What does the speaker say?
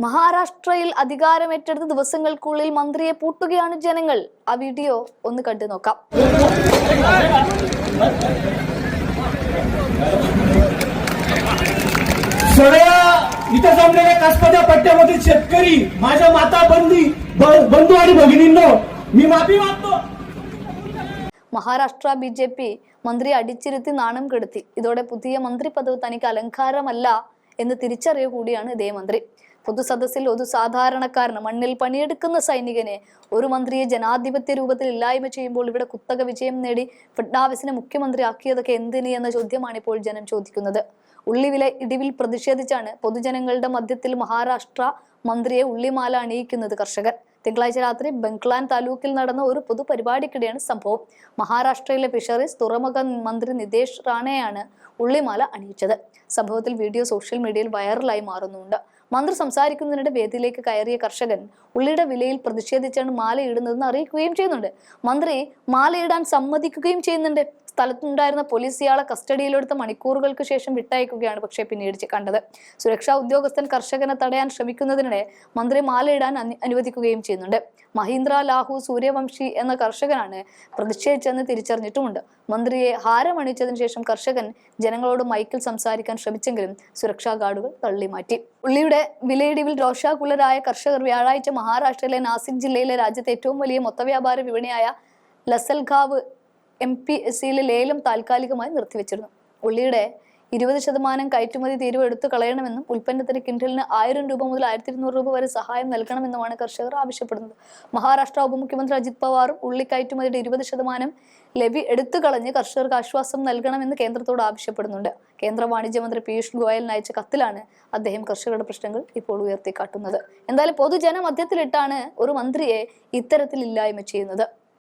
മഹാരാഷ്ട്രയിൽ അധികാരമേറ്റെടുത്ത ദിവസങ്ങൾക്കുള്ളിൽ മന്ത്രിയെ പൂട്ടുകയാണ് ജനങ്ങൾ ആ വീഡിയോ ഒന്ന് കണ്ടു നോക്കാം सगळ्या इथं जमलेल्या कासपाच्या पट्ट्यामधील शेतकरी माझ्या माता बंदी ब- बंधू आणि भगिनींनो मी माफी मागतो മഹാരാഷ്ട്ര ബി ജെ പി മന്ത്രിയെ അടിച്ചിരുത്തി നാണം കെടുത്തി ഇതോടെ പുതിയ മന്ത്രി പദവ് തനിക്ക് അലങ്കാരമല്ല എന്ന് തിരിച്ചറിയുക കൂടിയാണ് ഇതേ മന്ത്രി പൊതുസദസ്സിൽ ഒരു സാധാരണക്കാരന് മണ്ണിൽ പണിയെടുക്കുന്ന സൈനികനെ ഒരു മന്ത്രിയെ ജനാധിപത്യ രൂപത്തിൽ ഇല്ലായ്മ ചെയ്യുമ്പോൾ ഇവിടെ കുത്തക വിജയം നേടി ഫഡ്നാവിസിനെ മുഖ്യമന്ത്രിയാക്കിയതൊക്കെ എന്തിന് എന്ന ചോദ്യമാണ് ഇപ്പോൾ ജനം ചോദിക്കുന്നത്. ഉള്ളിവില ഇടിവിൽ പ്രതിഷേധിച്ചാണ് പൊതുജനങ്ങളുടെ മധ്യത്തിൽ മഹാരാഷ്ട്ര മന്ത്രിയെ ഉള്ളിമാല അണിയിക്കുന്നത് കർഷകർ. തിങ്കളാഴ്ച രാത്രി ബംഗ്ലാൻ താലൂക്കിൽ നടന്ന ഒരു പൊതുപരിപാടിക്കിടെയാണ് സംഭവം. മഹാരാഷ്ട്രയിലെ ഫിഷറീസ് തുറമുഖ മന്ത്രി നിതേഷ് റാണയാണ് ഉള്ളിമാല അണിയിച്ചത്. സംഭവത്തിൽ വീഡിയോ സോഷ്യൽ മീഡിയയിൽ വൈറലായി മാറുന്നുണ്ട് മന്ത്രി സംസാരിക്കുന്നതിനിടെ വേദിയിലേക്ക് കയറിയ കർഷകൻ ഉള്ളിയുടെ വിലയിൽ പ്രതിഷേധിച്ചാണ് മാലയിടുന്നതെന്ന് അറിയിക്കുകയും ചെയ്യുന്നുണ്ട്. മന്ത്രി മാലയിടാൻ സമ്മതിക്കുകയും ചെയ്യുന്നുണ്ട്. സ്ഥലത്തുണ്ടായിരുന്ന പോലീസ് ഇയാളെ കസ്റ്റഡിയിലെടുത്ത മണിക്കൂറുകൾക്ക് ശേഷം വിട്ടയക്കുകയാണ് പക്ഷേ പിന്നീട് കണ്ടത്. സുരക്ഷാ ഉദ്യോഗസ്ഥൻ കർഷകനെ തടയാൻ ശ്രമിക്കുന്നതിനിടെ മന്ത്രി മാലയിടാൻ അനുവദിക്കുകയും ചെയ്യുന്നുണ്ട്. മഹീന്ദ്ര ലാഹു സൂര്യവംശി എന്ന കർഷകനാണ് പ്രതിഷേധിച്ചെന്ന് തിരിച്ചറിഞ്ഞിട്ടുമുണ്ട്. മന്ത്രിയെ ഹാരമണിച്ചതിനു ശേഷം കർഷകൻ ജനങ്ങളോട് മൈക്കിൽ സംസാരിക്കാൻ ശ്രമിച്ചെങ്കിലും സുരക്ഷാ ഗാർഡുകൾ തള്ളിമാറ്റി. ഉള്ളിയുടെ വിലയിടിവിൽ രോഷാകുലരായ കർഷകർ വ്യാഴാഴ്ച മഹാരാഷ്ട്രയിലെ നാസിക് ജില്ലയിലെ രാജ്യത്തെ ഏറ്റവും വലിയ മൊത്തവ്യാപാര വിപണിയായ ലസൽഗാവ് എം പി എസ് സിയിലെ ലേലം താൽക്കാലികമായി നിർത്തിവെച്ചിരുന്നു. ഉള്ളിയുടെ ഇരുപത് ശതമാനം കയറ്റുമതി തീരുവ എടുത്തു കളയണമെന്നും ഉൽപ്പന്നത്തിന് കിൻഡലിന് ആയിരം രൂപ മുതൽ ആയിരത്തി ഇരുന്നൂറ് രൂപ വരെ സഹായം നൽകണമെന്നുമാണ് കർഷകർ ആവശ്യപ്പെടുന്നത്. മഹാരാഷ്ട്ര ഉപമുഖ്യമന്ത്രി അജിത് പവാറും ഉള്ളി കയറ്റുമതിയുടെ ഇരുപത് ശതമാനം ലവി എടുത്തു കളഞ്ഞ് കർഷകർക്ക് ആശ്വാസം നൽകണമെന്ന് കേന്ദ്രത്തോട് ആവശ്യപ്പെടുന്നുണ്ട്. കേന്ദ്ര വാണിജ്യ മന്ത്രി പീയൂഷ് ഗോയലിന് അയച്ച കത്തിലാണ് അദ്ദേഹം കർഷകരുടെ പ്രശ്നങ്ങൾ ഇപ്പോൾ ഉയർത്തിക്കാട്ടുന്നത്. എന്തായാലും പൊതുജന മധ്യത്തിലിട്ടാണ് ഒരു മന്ത്രിയെ ഇത്തരത്തിൽ ഇല്ലായ്മ ചെയ്യുന്നത്.